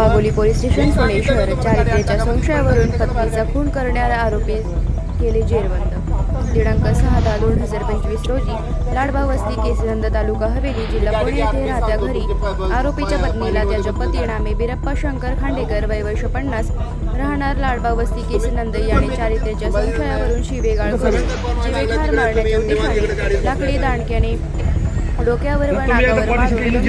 Wagholi police station Pune शहर. चारित्र्याच्या संशयावरून पत्नीचा खून करणारा आरोपी केले जेरबंद. दिनांक सहा दहा दोन हजार पंचवीस रोजी लाडबा वस्ती केसरंद तालुका हवेली जिल्हा पुणे येथे राहत्या घरी आरोपीच्या पत्नीला त्याच्या पती नामे बिरप्पा शंकर खांडेकर वय वर्ष पन्नास राहणार लाडबा वस्ती केसनंद याने चारित्र्याच्या संशयावरून शिवेगाळ करून जीवेखार मारण्याच्या उद्देशाने लाकडी दांडक्याने डोक्यावर व नाकावर मारून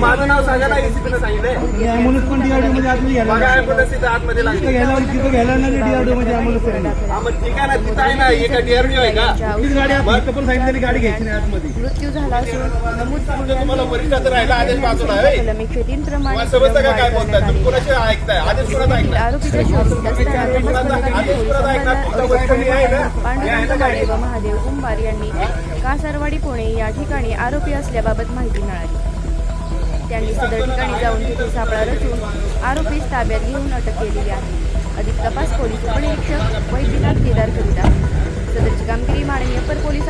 माझं नाव सांगा ना एसीपी ने सांगितलंय ॲम्ब्युलन्स पण DRDO मध्ये आतमध्ये घ्यायला बघा लागली. ॲम्ब्युलन्स तिथं आतमध्ये लागली. तिथं घ्यायला तिथं घ्यायला नाही DRDO मध्ये. हा मग ठीक आहे ना तिथं आहे ना एका डीआरडीओ आहे का? तीच गाडी आहे, फक्त पण सांगितलं त्यांनी गाडी घ्यायची नाही आतमध्ये. मृत्यू झाला असून नमूद तुम्हाला वरिष्ठाचं राहिला आदेश वाचून आहे कलम एकशे तीन प्रमाणे तुम्हाला समजतं का काय कारवाई बोलताय? तुम्ही करण्यात कोणाचे ऐकताय? आदेश कोणाचा. ऐकताय आरोपीच्या शोधात असताना महादेव कुंभार यांनी कासारवाडी पुणे या ठिकाणी आरोपी असल्याबाबत माहिती मिळाली. त्यांनी सदर ठिकाणी जाऊन तिथे सापळा रचून आरोपीस ताब्यात घेऊन अटक केलेली आहे. अधिक तपास पोलीस उपनिरीक्षक वैद्यनाथ केदार करीत आहेत सदरची कामगिरी माननीय अपर पोलीस